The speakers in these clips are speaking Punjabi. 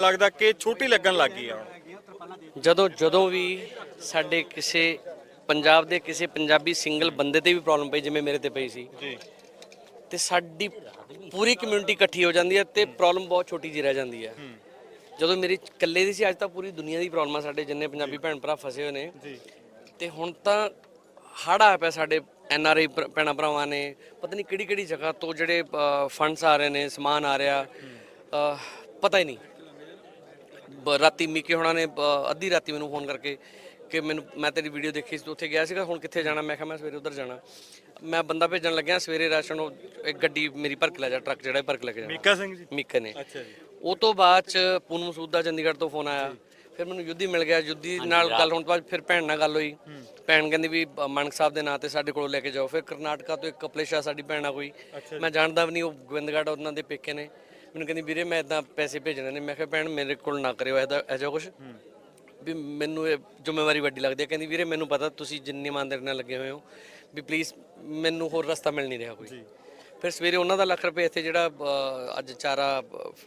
ਲੱਗਦਾ ਕਿ ਛੋਟੀ ਲੱਗਣ ਲੱਗ ਗਈ ਆ ਜਦੋਂ ਜਦੋਂ ਵੀ ਸਾਡੇ ਕਿਸੇ ਪੰਜਾਬ ਦੇ ਕਿਸੇ ਪੰਜਾਬੀ ਸਿੰਗਲ ਬੰਦੇ ਤੇ ਵੀ ਪ੍ਰੋਬਲਮ ਪਈ ਜਿਵੇਂ ਮੇਰੇ ਤੇ ਪਈ ਸੀ। ਜੀ। ਤੇ ਸਾਡੀ ਪੂਰੀ ਕਮਿਊਨਿਟੀ ਇਕੱਠੀ ਹੋ ਜਾਂਦੀ ਹੈ ਤੇ ਪ੍ਰੋਬਲਮ ਬਹੁਤ ਛੋਟੀ ਜਿਹੀ ਰਹਿ ਜਾਂਦੀ ਹੈ। ਜਦੋਂ ਮੇਰੀ ਇਕੱਲੇ ਦੀ ਸੀ ਅੱਜ ਤਾਂ ਪੂਰੀ ਦੁਨੀਆ ਦੀ ਪ੍ਰੋਬਲਮ ਆ ਸਾਡੇ ਜਿੰਨੇ ਪੰਜਾਬੀ ਭੈਣ ਭਰਾ ਫਸੇ ਹੋਏ ਨੇ। ਜੀ। ਤੇ ਹੁਣ ਤਾਂ ਹੜ ਆ ਪਿਆ ਸਾਡੇ ਐਨ ਆਰ ਆਈ ਭੈਣਾਂ ਭਰਾਵਾਂ ਨੇ। ਪਤਾ ਨਹੀਂ ਕਿਹੜੀ ਕਿਹੜੀ ਜਗ੍ਹਾ ਤੋਂ ਜਿਹੜੇ ਫੰਡਸ ਆ ਰਹੇ ਨੇ ਸਮਾਨ ਆ ਰਿਹਾ। ਪਤਾ ਹੀ ਨਹੀਂ। ਰਾਤੀ ਮਿੱਕੇ ਹੋਣਾ ਨੇ ਬ- ਅੱਧੀ ਰਾਤੀ ਮੈਨੂੰ ਫੋਨ ਕਰਕੇ ਕਿ ਮੈਨੂੰ ਮੈਂ ਤੇਰੀ ਵੀਡੀਓ ਦੇਖੀ ਸੀ ਤੂੰ ਉੱਥੇ ਗਿਆ ਸੀਗਾ ਹੁਣ ਕਿੱਥੇ ਜਾਣਾ? ਮੈਂ ਕਿਹਾ ਮੈਂ ਸਵੇਰੇ ਉਧਰ ਜਾਣਾ। ਮੈਂ ਬੰਦਾ ਭੇਜਣ ਲੱਗਿਆ ਸਵੇਰੇ ਰਾਸ਼ਨ ਉਹ ਇੱਕ ਗੱਡੀ ਮੇਰੀ ਭਰ ਕੇ ਲੈ ਜਾ ਟਰੱਕ ਜਿਹੜਾ ਭਰ ਕੇ ਲੈ ਕੇ ਜਾਣਾ। ਮੀਕਾ ਸਿੰਘ ਜੀ? ਮਿੱਕੇ ਨੇ। ਅੱਛਾ ਜੀ। ਉਹ ਤੋਂ ਬਾਅਦ ਚ ਪੂਨਮ ਮਸੂਦ ਦਾ ਚੰਡੀਗੜ੍ਹ ਤੋਂ ਫੋਨ ਆਇਆ। ਫਿਰ ਮੈਨੂੰ ਯੁੱਧੀ ਮਿਲ ਗਿਆ ਯੁੱਧੀ ਨਾਲ ਗੱਲ ਹੋਣ ਤੋਂ ਬਾਅਦ ਫਿਰ ਭੈਣ ਨਾਲ ਗੱਲ ਹੋਈ। ਭੈਣ ਕਹਿੰਦੀ ਵੀ ਬ- ਮਾਨਕ ਸਾਹਿਬ ਦੇ ਨਾਂ ਤੇ ਸਾਡੇ ਕੋਲੋਂ ਲੈ ਕੇ ਜਾਓ। ਫਿਰ ਕਰਨਾਟਕਾ ਤੋਂ ਇੱਕ ਕਪਲੇਸ਼ਾ ਸਾਡੀ ਭੈਣ ਆ ਕੋਈ। ਮੈਂ ਜਾਣਦਾ ਵੀ ਨਹੀਂ ਉਹ ਗੋਬਿੰਦਗੜ੍ਹ ਉਹਨਾਂ ਦੇ ਪੇਕੇ ਨੇ। ਮੈਨੂੰ ਕਹਿੰਦੀ ਵੀਰੇ ਮੈਂ ਇਦਾਂ ਪੈਸੇ ਭੇਜਣੇ ਨੇ। ਮੈਂ ਕਿਹਾ ਭੈਣ ਮੇਰੇ ਕੋਲ ਨਾ ਕਰਿਓ ਇਹਦਾ ਇਹੋ ਕੁਝ ਵੀ ਮੈਨੂੰ ਇਹ ਜ਼ਿੰਮੇਵਾਰੀ ਵੱਡੀ ਲੱਗਦੀ ਹੈ। ਕਹਿੰਦੀ ਵੀਰੇ ਮੈਨੂੰ ਪਤਾ ਤੁਸੀਂ ਜਿੰਨੀ ਇਮਾਨਦਾਰੀ ਨਾਲ ਲੱਗੇ ਹੋਏ ਹੋ ਵੀ ਪਲੀਜ਼ ਮੈਨੂੰ ਹੋਰ ਰਸਤਾ ਮਿਲ ਨਹੀਂ ਰਿਹਾ ਕੋਈ। ਫਿਰ ਸਵੇਰੇ ਉਹਨਾਂ ਦਾ ਲੱਖ ਰੁਪਏ ਇੱਥੇ ਜਿਹੜਾ ਅੱਜ ਚਾਰਾ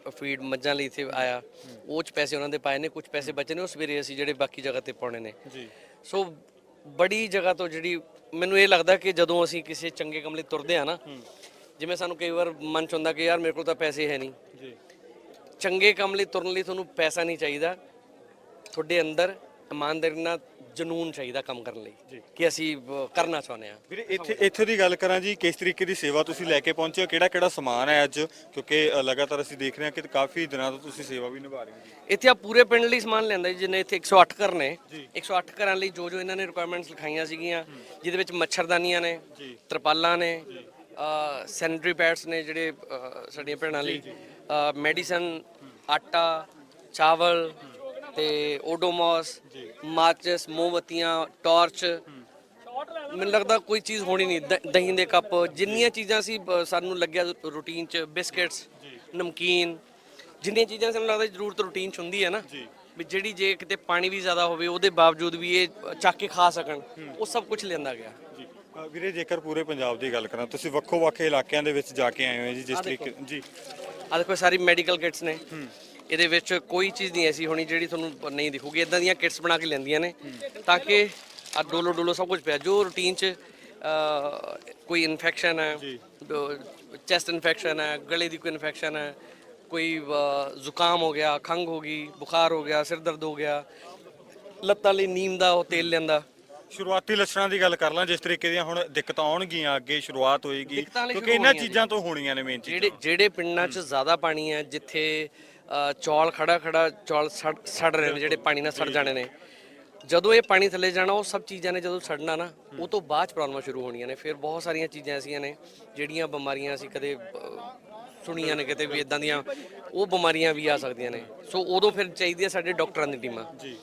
ਫੀਡ ਮੱਝਾਂ ਲਈ ਇੱਥੇ ਆਇਆ। ਉਹ ਚ ਪੈਸੇ ਉਹਨਾਂ ਦੇ ਪਾਏ ਨੇ ਕੁਝ ਪੈਸੇ ਬਚੇ ਨੇ ਉਹ ਸਵੇਰੇ ਅਸੀਂ ਜਿਹੜੇ ਬਾਕੀ ਜਗ੍ਹਾ ਤੇ ਪਾਉਣੇ ਨੇ। ਜੀ। ਸੋ ਬੜੀ ਜਗ੍ਹਾ ਤੋਂ ਜਿਹੜੀ ਮੈਨੂੰ ਇਹ ਲੱਗਦਾ ਕਿ ਜਦੋਂ ਅਸੀਂ ਕਿਸੇ ਚੰਗੇ ਕੰਮ ਲਈ ਤੁਰਦੇ ਆ ਨਾ ਜਿਵੇਂ ਸਾਨੂੰ ਕਈ ਵਾਰ ਮਨ ਚ ਹੁੰਦਾ ਕਿ ਯਾਰ ਮੇਰੇ ਕੋਲ ਤਾਂ ਪੈਸੇ ਹੈ ਨਹੀਂ। ਜੀ। ਚੰਗੇ ਕੰਮ ਲਈ ਤੁਰਨ ਲਈ ਤੁਹਾਨੂੰ ਪੈਸਾ ਨਹੀਂ ਚਾਹੀਦਾ। ਤੁਹਾਡੇ ਅੰਦਰ ਇਮਾਨਦਾਰੀ ਨਾਲ ਜਨੂਨ ਚਾਹੀਦਾ ਕੰਮ ਕਰਨ ਲਈ ਕਿ ਅਸੀਂ ਕਰਨਾ ਚਾਹੁੰਦੇ ਆ ਵੀਰੇ ਇੱਥੇ ਇੱਥੇ ਦੀ ਗੱਲ ਕਰਾਂ ਜੀ ਕਿਸ ਤਰੀਕੇ ਦੀ ਸੇਵਾ ਤੁਸੀਂ ਲੈ ਕੇ ਪਹੁੰਚੇ ਹੋ? ਕਿਹੜਾ ਕਿਹੜਾ ਸਮਾਨ ਹੈ ਅੱਜ? ਕਿਉਂਕਿ ਲਗਾਤਾਰ ਅਸੀਂ ਦੇਖ ਰਹੇ ਹਾਂ ਕਿ ਕਾਫੀ ਦਿਨਾਂ ਤੋਂ ਤੁਸੀਂ ਸੇਵਾ ਵੀ ਨਿਭਾ ਰਹੇ ਹੋ ਜੀ। ਇੱਥੇ ਆ ਪੂਰੇ ਪਿੰਡ ਲਈ ਸਮਾਨ ਲੈਂਦਾ ਜੀ ਜਿੰਨੇ ਇੱਥੇ 108 ਘਰ ਨੇ। 108 ਘਰਾਂ ਲਈ ਜੋ ਜੋ ਇਹਨਾਂ ਨੇ ਰਿਕੁਆਇਰਮੈਂਟਸ ਲਿਖਾਈਆਂ ਸੀਗੀਆਂ ਜਿਹਦੇ ਵਿੱਚ ਮੱਛਰਦਾਨੀਆਂ ਨੇ ਤਰਪਾਲਾਂ ਨੇ ਸੈਨੀਟਰੀ ਪੈਡਸ ਨੇ ਜਿਹੜੇ ਸਾਡੀਆਂ ਭੈਣਾਂ ਲਈ। ਮੈਡੀਸਨ ਆਟਾ ਚਾਵਲ ਤੇ ਓਡੋਮੋਸ ਮਾਚਸ ਮੋਮਬਤੀਆਂ ਟਾਰਚ ਮੈਨੂੰ ਲੱਗਦਾ ਕੋਈ ਚੀਜ਼ ਹੋਣੀ ਨਹੀਂ ਦਹੀਂ ਦੇ ਕੱਪ। ਜਿੰਨੀਆਂ ਚੀਜ਼ਾਂ ਸੀ ਸਾਨੂੰ ਲੱਗਿਆ ਰੂਟੀਨ ਚ ਬਿਸਕਟਸ ਨਮਕੀਨ। ਜਿੰਨੀਆਂ ਚੀਜ਼ਾਂ ਸਾਨੂੰ ਲੱਗਦਾ ਜ਼ਰੂਰਤ ਰੂਟੀਨ ਚ ਹੁੰਦੀ ਹੈ ਨਾ ਵੀ ਜਿਹੜੀ ਜੇ ਕਿਤੇ ਪਾਣੀ ਵੀ ਜ਼ਿਆਦਾ ਹੋਵੇ ਉਹਦੇ ਬਾਵਜੂਦ ਵੀ ਇਹ ਚੱਕ ਕੇ ਖਾ ਸਕਣ ਉਹ ਸਭ ਕੁਝ ਲਿਆਂਦਾ ਗਿਆ। ਵੀਰੇ ਜੇਕਰ ਪੂਰੇ ਪੰਜਾਬ ਦੀ ਗੱਲ ਕਰਾਂ ਤੁਸੀਂ ਵੱਖੋ ਵੱਖ ਇਲਾਕਿਆਂ ਦੇ ਵਿੱਚ ਜਾ ਕੇ ਆਏ ਹੋ ਜੀ ਜਿਸ ਤਰੀਕੇ ਜੀ। ਆ ਦੇਖੋ ਸਾਰੀ ਮੈਡੀਕਲ ਕਿਟਸ ਨੇ। ਇਹਦੇ ਵਿੱਚ ਕੋਈ ਚੀਜ਼ ਨਹੀਂ ਐਸੀ ਹੋਣੀ ਜਿਹੜੀ ਤੁਹਾਨੂੰ ਨਹੀਂ ਦਿਖੂਗੀ। ਇਦਾਂ ਦੀਆਂ ਕਿਟਸ ਬਣਾ ਕੇ ਲੈਂਦੀਆਂ ਨੇ ਤਾਂ ਕਿ ਆ ਡੋਲੋ ਡੋਲੋ ਸਭ ਕੁਝ ਪਿਆ। ਜੋ ਰੂਟੀਨ ਚ ਕੋਈ ਇਨਫੈਕਸ਼ਨ ਹੈ ਚੈਸਟ ਇਨਫੈਕਸ਼ਨ ਹੈ ਗਲੇ ਦੀ ਕੋਈ ਇਨਫੈਕਸ਼ਨ ਹੈ ਕੋਈ ਜ਼ੁਕਾਮ ਹੋ ਗਿਆ ਖੰਗ ਹੋ ਗਈ ਬੁਖਾਰ ਹੋ ਗਿਆ ਸਿਰ ਦਰਦ ਹੋ ਗਿਆ ਲੱਤਾਂ ਲਈ ਨੀਮ ਦਾ ਉਹ ਤੇਲ ਲੈਂਦਾ ਸ਼ੁਰੂਆਤੀ ਲੱਛਣਾਂ ਦੀ ਗੱਲ ਕਰ ਲਾਂ ਜਿਸ ਤਰੀਕੇ ਦੀਆਂ ਹੁਣ ਦਿੱਕਤਾਂ ਆਉਣਗੀਆਂ ਅੱਗੇ ਸ਼ੁਰੂਆਤ ਹੋਏਗੀ ਦਿੱਕਤਾਂ ਕਿਉਂਕਿ ਸ਼ੁਰੂ ਇਹਨਾਂ ਹੋਣੀਆਂ ਚੀਜ਼ਾਂ ਤੋਂ ਹੋਣੀਆਂ ਨੇ ਮੇਨ ਚੀਜ਼ਾਂ। ਜਿਹੜੇ ਜਿਹੜੇ ਪਿੰਡਾਂ 'ਚ ਜ਼ਿਆਦਾ ਪਾਣੀ ਹੈ ਜਿੱਥੇ ਅ, ਚੌਲ ਖੜਾ ਖੜਾ ਚੌਲ ਸੜ ਸੜ ਰਹੇ ਨੇ ਜਿਹੜੇ ਪਾਣੀ ਨਾਲ ਸੜ ਜਾਣੇ ਨੇ। ਜਦੋਂ ਇਹ ਪਾਣੀ ਥੱਲੇ ਜਾਣਾ ਉਹ ਸਭ ਚੀਜ਼ਾਂ ਨੇ ਜਦੋਂ ਸੜਨਾ ਨਾ ਉਹ ਤੋਂ ਬਾਅਦ 'ਚ ਪ੍ਰੋਬਲਮਾਂ ਸ਼ੁਰੂ ਹੋਣੀਆਂ ਨੇ। ਫਿਰ ਬਹੁਤ ਸਾਰੀਆਂ ਚੀਜ਼ਾਂ ਐਸੀਆਂ ਨੇ ਜਿਹੜੀਆਂ ਬਿਮਾਰੀਆਂ ਅਸੀਂ ਕਦੇ ਅ, ਸੁਣੀਆਂ ਨੇ ਕਿਤੇ ਵੀ ਇਦਾਂ ਦੀਆਂ ਉਹ ਬਿਮਾਰੀਆਂ ਵੀ ਆ ਸਕਦੀਆਂ ਨੇ। ਸੋ ਉਦੋਂ ਫਿਰ ਚਾਹੀਦੀ ਹੈ ਸਾਡੇ ਡਾਕਟਰਾਂ ਦੀ ਟੀਮਾਂ। ਜੀ।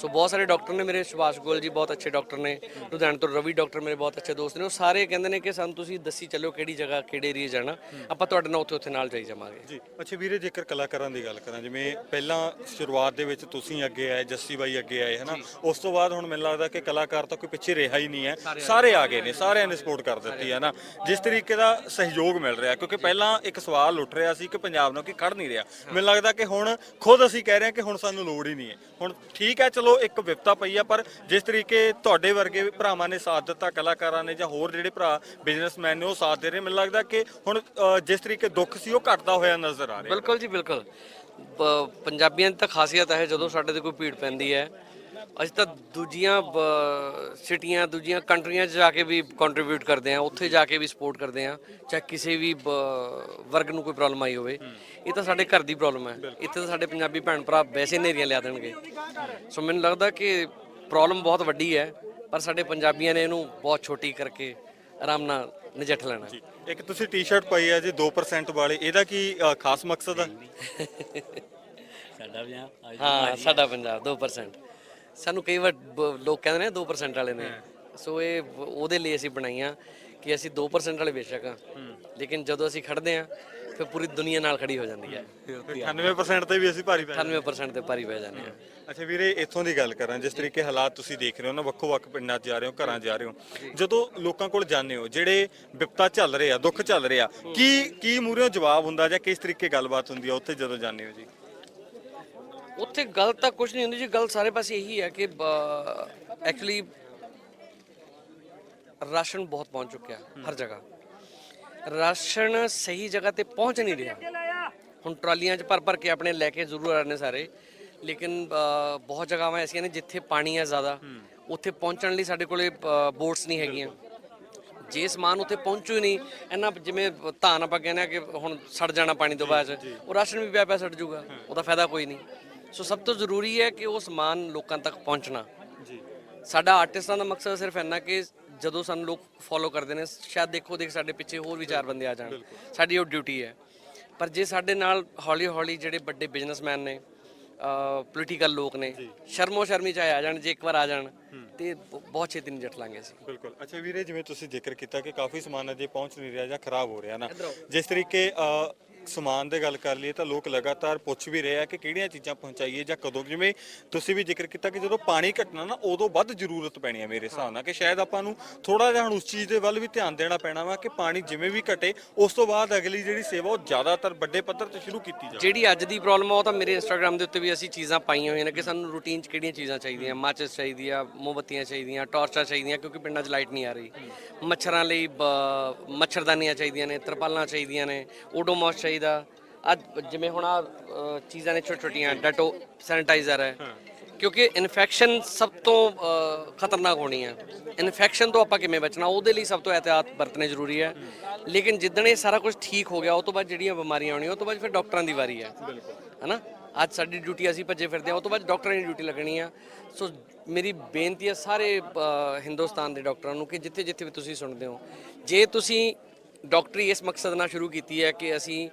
ਸੋ ਬਹੁਤ ਸਾਰੇ ਡਾਕਟਰ ਨੇ ਮੇਰੇ ਸੁਭਾਸ਼ ਗੋਲ ਜੀ ਬਹੁਤ ਅੱਛੇ ਡਾਕਟਰ ਨੇ ਲੁਧਿਆਣੇ ਤੋਂ ਰਵੀ ਡਾਕਟਰ ਮੇਰੇ ਬਹੁਤ ਅੱਛੇ ਦੋਸਤ ਨੇ ਉਹ ਸਾਰੇ ਕਹਿੰਦੇ ਨੇ ਕਿ ਸਾਨੂੰ ਤੁਸੀਂ ਦੱਸੀ ਚੱਲਿਓ ਕਿਹੜੀ ਜਗ੍ਹਾ ਕਿਹੜੇ ਏਰੀਆ ਜਾਣਾ ਆਪਾਂ ਤੁਹਾਡੇ ਨਾਲ ਉੱਥੇ ਉੱਥੇ ਨਾਲ ਜਾਈ ਜਾਵਾਂਗੇ ਜੀ ਅੱਛਾ ਵੀਰੇ ਜੇਕਰ ਕਲਾਕਾਰਾਂ ਦੀ ਗੱਲ ਕਰਾਂ ਜਿਵੇਂ ਪਹਿਲਾਂ ਸ਼ੁਰੂਆਤ ਦੇ ਵਿੱਚ ਤੁਸੀਂ ਅੱਗੇ ਆਏ ਜੱਸੀ ਬਾਈ ਅੱਗੇ ਆਏ ਹਨਾ ਉਸ ਤੋਂ ਬਾਅਦ ਹੁਣ ਮੈਨੂੰ ਲੱਗਦਾ ਕਿ ਕਲਾਕਾਰ ਤਾਂ ਕੋਈ ਪਿੱਛੇ ਰਿਹਾ ਹੀ ਨਹੀਂ ਹੈ ਸਾਰੇ ਆ ਗਏ ਨੇ ਸਾਰਿਆਂ ਨੇ ਸਪੋਰਟ ਕਰ ਦਿੱਤੀ ਹੈ ਨਾ ਜਿਸ ਤਰੀਕੇ ਦਾ ਸਹਿਯੋਗ ਮਿਲ ਰਿਹਾ ਕਿਉਂਕਿ ਪਹਿਲਾਂ ਇੱਕ ਸਵਾਲ ਉੱਠ ਰਿਹਾ ਸੀ ਕਿ ਪੰਜਾਬ ਨੂੰ ਕਿ ਖੜ ਨਹੀਂ ਰਿਹਾ ਮੈਨੂੰ ਲੱਗਦਾ ਕਿ ਹੁਣ ਖੁਦ ਅਸੀਂ ਕਹਿ ਰਹੇ ਹਾਂ ਕਿ ਹੁਣ ਸਾਨੂੰ ਲੋੜ ਹੀ ਨਹੀਂ ਹੈ ਹੁਣ ਠੀਕ ਹੈ ਚਲੋ ਇੱਕ ਵਿਪਤਾ ਪਈ ਆ ਪਰ ਜਿਸ ਤਰੀਕੇ ਤੁਹਾਡੇ ਵਰਗੇ ਭਰਾਵਾਂ ਨੇ ਸਾਥ ਦਿੱਤਾ ਕਲਾਕਾਰਾਂ ਨੇ ਜਾਂ ਹੋਰ ਜਿਹੜੇ ਭਰਾ ਬਿਜ਼ਨਸਮੈਨ ਨੇ ਉਹ ਸਾਥ ਦੇ ਰਹੇ ਮੈਨੂੰ ਲੱਗਦਾ ਕਿ ਹੁਣ ਅ, ਜਿਸ ਤਰੀਕੇ ਦੁੱਖ ਸੀ ਉਹ ਘਟਦਾ ਹੋਇਆ ਨਜ਼ਰ ਆ ਰਿਹਾ। ਬਿਲਕੁਲ ਜੀ ਬਿਲਕੁਲ। ਪ- ਪੰਜਾਬੀਆਂ ਦੀ ਤਾਂ ਖਾਸੀਅਤ ਹੈ ਜਦੋਂ ਸਾਡੇ ਤੇ ਕੋਈ ਭੀੜ ਪੈਂਦੀ ਹੈ ਅਸੀਂ ਤਾਂ ਦੂਜੀਆਂ ਸਿਟੀਆਂ ਦੂਜੀਆਂ ਕੰਟਰੀਆਂ 'ਚ ਜਾ ਕੇ ਵੀ ਕੰਟਰੀਬਿਊਟ ਕਰਦੇ ਆ ਉੱਥੇ ਜਾ ਕੇ ਵੀ ਸਪੋਰਟ ਕਰਦੇ ਆ ਚਾਹੇ ਕਿਸੇ ਵੀ ਵਰਗ ਨੂੰ ਕੋਈ ਪ੍ਰੋਬਲਮ ਆਈ ਹੋਵੇ। ਇਹ ਤਾਂ ਸਾਡੇ ਘਰ ਦੀ ਪ੍ਰੋਬਲਮ ਹੈ। ਇੱਥੇ ਤਾਂ ਸਾਡੇ ਪੰਜਾਬੀ ਭੈਣ ਭਰਾ ਵੈਸੇ ਨੇਰੀਆਂ ਲਿਆ ਦੇਣਗੇ। ਸੋ ਮੈਨੂੰ ਲੱਗਦਾ ਕਿ ਪ੍ਰੋਬਲਮ ਬਹੁਤ ਵੱਡੀ ਹੈ ਪਰ ਸਾਡੇ ਪੰਜਾਬੀਆਂ ਨੇ ਇਹਨੂੰ ਬਹੁਤ ਛੋਟੀ ਕਰਕੇ ਆਰਾਮ ਨਾਲ ਨਜਿੱਠ ਲੈਣਾ। ਇੱਕ ਤੁਸੀਂ ਟੀ-ਸ਼ਰਟ ਪਾਈ ਹੈ ਜੀ 2% ਵਾਲੀ ਇਹਦਾ ਕੀ ਖਾਸ ਮਕਸਦ ਹੈ? ਸਾਡਾ ਅੱਜ ਹਾਂ ਸਾਡਾ ਪੰਜਾਬ 2% ਸਾਨੂੰ ਕਈ ਵਾਰ ਬ- ਲੋਕ ਕਹਿੰਦੇ ਨੇ 2% ਵਾਲੇ ਨੇ। ਸੋ ਇਹ ਵ- ਉਹਦੇ ਲਈ ਅਸੀਂ ਬਣਾਈਆਂ ਕਿ ਅਸੀਂ 2% ਵਾਲੇ ਬੇਸ਼ੱਕ ਹਾਂ। ਲੇਕਿਨ ਜਦੋਂ ਅਸੀਂ ਖੜਦੇ ਹਾਂ ਫਿਰ ਪੂਰੀ ਦੁਨੀਆ ਨਾਲ ਖੜੀ ਹੋ ਜਾਂਦੀ ਹੈ। 98% ਤੇ ਵੀ ਅਸੀਂ ਭਾਰੀ ਪੈ 98% ਤੇ ਭਾਰੀ ਪੈ ਜਾਂਦੇ ਹਾਂ। ਅੱਛਾ ਵੀਰੇ ਇੱਥੋਂ ਦੀ ਗੱਲ ਕਰਾਂ ਜਿਸ ਤਰੀਕੇ ਹਾਲਾਤ ਤੁਸੀਂ ਦੇਖ ਰਹੇ ਹੋ ਨਾ ਵੱਖੋ ਵੱਖ ਪਿੰਡਾਂ 'ਚ ਜਾ ਰਹੇ ਹੋ ਘਰਾਂ 'ਚ ਜਾ ਰਹੇ ਹੋ। ਜਦੋਂ ਲੋਕਾਂ ਕੋਲ ਜਾਂਦੇ ਹੋ ਜਿਹੜੇ ਵਿਪਤਾ ਚੱਲ ਰਹੇ ਆ ਦੁੱਖ ਚੱਲ ਰਿਹਾ ਕੀ ਕੀ ਮੂਹਰਿਓਂ ਜਵਾਬ ਹੁੰਦਾ ਜਾਂ ਕਿਸ ਤਰੀਕੇ ਗੱਲਬਾਤ ਹੁੰਦੀ ਆ ਉੱਥੇ ਜਦੋਂ ਜਾਂਦੇ ਹੋ ਜੀ? ਉੱਥੇ ਗੱਲ ਤਾਂ ਕੁਝ ਨਹੀਂ ਹੁੰਦੀ ਜੀ ਗੱਲ ਸਾਰੇ ਪਾਸੇ ਇਹੀ ਹੈ ਕਿ ਐਕਚੁਅਲੀ ਰਾਸ਼ਨ ਬਹੁਤ ਪਹੁੰਚ ਚੁੱਕਿਆ ਹਰ ਜਗ੍ਹਾ। ਰਾਸ਼ਨ ਸਹੀ ਜਗ੍ਹਾ ਤੇ ਪਹੁੰਚ ਨਹੀਂ ਰਿਹਾ। ਹੁਣ ਟਰਾਲੀਆਂ 'ਚ ਭਰ ਭਰ ਕੇ ਆਪਣੇ ਲੈ ਕੇ ਜ਼ਰੂਰ ਆ ਰਹੇ ਨੇ ਸਾਰੇ। ਲੇਕਿਨ ਬਹੁਤ ਜਗ੍ਹਾਵਾਂ ਐਸੀਆਂ ਨੇ ਜਿੱਥੇ ਪਾਣੀ ਹੈ ਜ਼ਿਆਦਾ ਉੱਥੇ ਪਹੁੰਚਣ ਲਈ ਸਾਡੇ ਕੋਲੇ ਬੋਟਸ ਨਹੀਂ ਹੈਗੀਆਂ। ਜੇ ਸਮਾਨ ਉੱਥੇ ਪਹੁੰਚੂ ਹੀ ਨਹੀਂ ਇੰਨਾ ਜਿਵੇਂ ਧਾਨ ਆਪਾਂ ਕਹਿੰਦੇ ਆ ਕਿ ਹੁਣ ਸੜ ਜਾਣਾ ਪਾਣੀ ਤੋਂ ਬਾਅਦ ਉਹ ਰਾਸ਼ਨ ਵੀ ਪਿਆ ਪਿਆ ਸੜ ਜਾਊਗਾ ਉਹਦਾ ਫਾਇਦਾ ਕੋਈ ਨਹੀਂ। ਸੋ ਸਭ ਤੋਂ ਜ਼ਰੂਰੀ ਹੈ ਕਿ ਉਹ ਸਮਾਨ ਲੋਕਾਂ ਤੱਕ ਪਹੁੰਚਣਾ। ਜੀ। ਸਾਡਾ ਆਰਟਿਸਟਾਂ ਦਾ ਮਕਸਦ ਸਿਰਫ ਇੰਨਾ ਕਿ ਜਦੋਂ ਸਾਨੂੰ ਲੋਕ ਫੋਲੋ ਕਰਦੇ ਨੇ ਸ਼ਾਇਦ ਦੇਖੋ ਦੇਖ ਸਾਡੇ ਪਿੱਛੇ ਹੋਰ ਵੀ ਚਾਰ ਬੰਦੇ ਆ ਜਾਣ। ਸਾਡੀ ਉਹ ਡਿਊਟੀ ਹੈ। ਪਰ ਜੇ ਸਾਡੇ ਨਾਲ ਹੌਲੀ ਹੌਲੀ ਜਿਹੜੇ ਵੱਡੇ ਬਿਜ਼ਨਸਮੈਨ ਨੇ ਪੋਲੀਟੀਕਲ ਲੋਕ ਨੇ ਸ਼ਰਮੋ ਸ਼ਰਮੀ ਚਾਹੇ ਆ ਜਾਣ ਜੇ ਇੱਕ ਵਾਰ ਆ ਜਾਣ ਤੇ ਬਹੁਤ ਛੇਤੀ ਨਹੀਂ ਜਟ ਲਾਂਗੇ ਅਸੀਂ। ਬਿਲਕੁਲ। ਅੱਛਾ ਵੀਰੇ ਜਿਵੇਂ ਤੁਸੀਂ ਜ਼ਿਕਰ ਕੀਤਾ ਕਿ ਕਾਫੀ ਸਮਾਨ ਅਜੇ ਪਹੁੰਚ ਨਹੀਂ ਰਿਹਾ ਜਾਂ ਖਰਾਬ ਹੋ ਰਿਹਾ ਨਾ। ਜਿਸ ਤਰੀਕੇ ਸਮਾਨ ਦੇ ਗੱਲ ਕਰ ਲਈਏ ਤਾਂ ਲੋਕ ਲਗਾਤਾਰ ਪੁੱਛ ਵੀ ਰਹੇ ਆ ਕਿ ਕਿਹੜੀਆਂ ਚੀਜ਼ਾਂ ਪਹੁੰਚਾਈਏ ਜਾਂ ਕਦੋਂ? ਜਿਵੇਂ ਤੁਸੀਂ ਵੀ ਜ਼ਿਕਰ ਕੀਤਾ ਕਿ ਜਦੋਂ ਪਾਣੀ ਘਟਣਾ ਨਾ, ਉਦੋਂ ਵੱਧ ਜ਼ਰੂਰਤ ਪੈਣੀ ਹੈ ਮੇਰੇ ਹਿਸਾਬ ਨਾਲ ਕਿ ਸ਼ਾਇਦ ਆਪਾਂ ਨੂੰ ਥੋੜਾ ਜਿਹਾ ਹੁਣ ਉਸ ਚੀਜ਼ ਦੇ ਵੱਲ ਵੀ ਧਿਆਨ ਦੇਣਾ ਪੈਣਾ ਵਾ ਕਿ ਪਾਣੀ ਜਿਵੇਂ ਵੀ ਘਟੇ, ਉਸ ਤੋਂ ਬਾਅਦ ਅਗਲੀ ਜਿਹੜੀ ਸੇਵਾ ਉਹ ਜ਼ਿਆਦਾਤਰ ਵੱਡੇ ਪੱਧਰ ਤੇ ਸ਼ੁਰੂ ਕੀਤੀ ਜਾਵੇ। ਜਿਹੜੀ ਅੱਜ ਦੀ ਪ੍ਰੋਬਲਮ ਆ, ਉਹ ਤਾਂ ਮੇਰੇ ਇੰਸਟਾਗ੍ਰam ਦੇ ਉੱਤੇ ਵੀ ਅਸੀਂ ਚੀਜ਼ਾਂ ਪਾਈਆਂ ਹੋਈਆਂ ਨੇ ਕਿ ਸਾਨੂੰ ਰੂਟੀਨ 'ਚ ਕਿਹੜੀਆਂ ਚੀਜ਼ਾਂ ਚਾਹੀਦੀਆਂ? ਮਾਚਿਸ ਚਾਹੀਦੀ ਆ ਮੋਮਬੱਤੀਆਂ ਚਾਹੀਦੀਆਂ, ਟਾਰਚਾਂ ਚਾਹੀਦੀਆਂ ਕਿਉਂਕਿ ਪਿੰਡਾਂ 'ਚ ਲਾਈਟ ਨਹੀਂ ਆ ਰਹੀ। ਮੱਛਰਾਂ ਲਈ ਬ- ਮੱਛਰਦਾਨੀਆਂ ਚਾਹੀਦੀਆਂ ਨੇ, ਤਰਪਾਲਾਂ ਚਾਹੀਦੀਆਂ ਨੇ ਓਡੋਮੋਸ ਚਾਹੀਦਾ ਅੱਜ ਜਿਵੇਂ ਹੁਣ ਆ ਚੀਜ਼ਾਂ ਨੇ ਛੋਟੀਆਂ ਛੋਟੀਆਂ ਡੈਟੋ ਸੈਨੀਟਾਈਜ਼ਰ ਹੈ। ਕਿਉਂਕਿ ਇਨਫੈਕਸ਼ਨ ਸਭ ਤੋਂ ਖਤਰਨਾਕ ਹੋਣੀ ਹੈ। ਇਨਫੈਕਸ਼ਨ ਤੋਂ ਆਪਾਂ ਕਿਵੇਂ ਬਚਣਾ ਉਹਦੇ ਲਈ ਸਭ ਤੋਂ ਇਹਤਿਆਤ ਵਰਤਣੇ ਜ਼ਰੂਰੀ ਹੈ। ਲੇਕਿਨ ਜਿੱਦਣ ਇਹ ਸਾਰਾ ਕੁਝ ਠੀਕ ਹੋ ਗਿਆ ਉਹ ਤੋਂ ਬਾਅਦ ਜਿਹੜੀਆਂ ਬਿਮਾਰੀਆਂ ਆਉਣੀਆਂ ਉਹ ਤੋਂ ਬਾਅਦ ਫਿਰ ਡਾਕਟਰਾਂ ਦੀ ਵਾਰੀ ਹੈ। ਹੈਨਾ? ਅੱਜ ਸਾਡੀ ਡਿਊਟੀ ਅਸੀਂ ਭੱਜੇ ਫਿਰਦੇ ਹਾਂ ਉਹ ਤੋਂ ਬਾਅਦ ਡਾਕਟਰਾਂ ਦੀ ਡਿਊਟੀ ਲੱਗਣੀ ਆ। ਸੋ ਮੇਰੀ ਬੇਨਤੀ ਹੈ ਸਾਰੇ ਹਿੰਦੁਸਤਾਨ ਦੇ ਡਾਕਟਰਾਂ ਨੂੰ ਕਿ ਜਿੱਥੇ ਜਿੱਥੇ ਵੀ ਤੁਸੀਂ ਸੁਣਦੇ ਹੋ ਜੇ ਤੁਸੀਂ ਡਾਕਟਰੀ ਇਸ ਮਕਸਦ ਨਾਲ ਸ਼ੁਰੂ ਕੀਤੀ ਹੈ ਕਿ ਅਸੀਂ